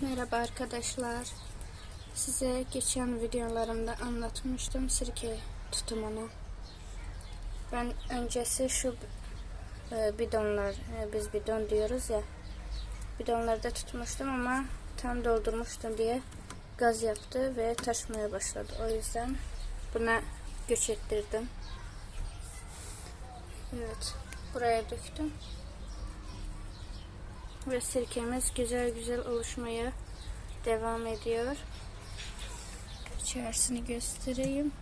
Merhaba arkadaşlar. Size geçen videolarımda anlatmıştım sirke tutumunu. Ben öncesi şu e, bidonlar, e, biz bidon diyoruz ya, bidonlarda tutmuştum ama tam doldurmuştum diye gaz yaptı ve taşmaya başladı. O yüzden buna göç ettirdim. Evet, buraya döktüm. Ve sirkemiz güzel güzel oluşmaya devam ediyor. İçerisini göstereyim.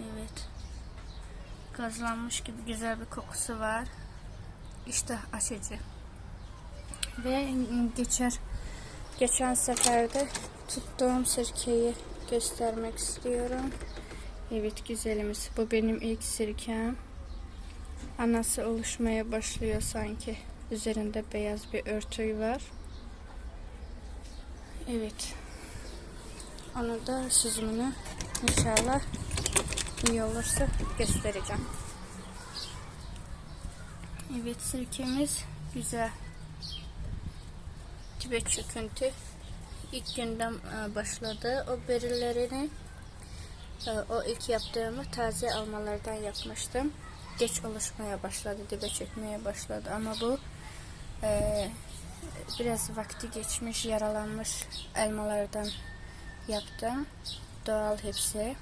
Evet. Gazlanmış gibi güzel bir kokusu var. İşte açıcı. Ve geçer geçen seferde tuttuğum sirkeyi göstermek istiyorum. Evet güzelimiz. Bu benim ilk sirkem. Anası oluşmaya başlıyor sanki. Üzerinde beyaz bir örtü var. Evet. Onu da süzümünü inşallah iyi olursa göstereceğim. Evet sirkemiz güzel. Tibet çöküntü ilk günden e, başladı. O berilerini e, o ilk yaptığımı taze almalardan yapmıştım geç oluşmaya başladı, dibe çökmeye başladı. Ama bu e, biraz vakti geçmiş, yaralanmış elmalardan yaptım. Doğal hepsi.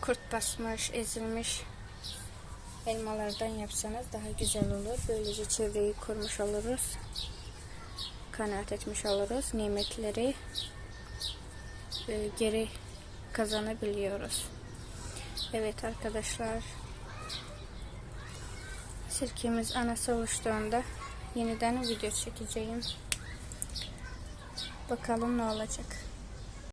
Kurt basmış, ezilmiş elmalardan yapsanız daha güzel olur. Böylece çevreyi kurmuş oluruz. Kanaat etmiş oluruz. Nimetleri e, geri kazanabiliyoruz. Evet arkadaşlar. Sirkemiz anası oluştuğunda yeniden video çekeceğim. Bakalım ne olacak.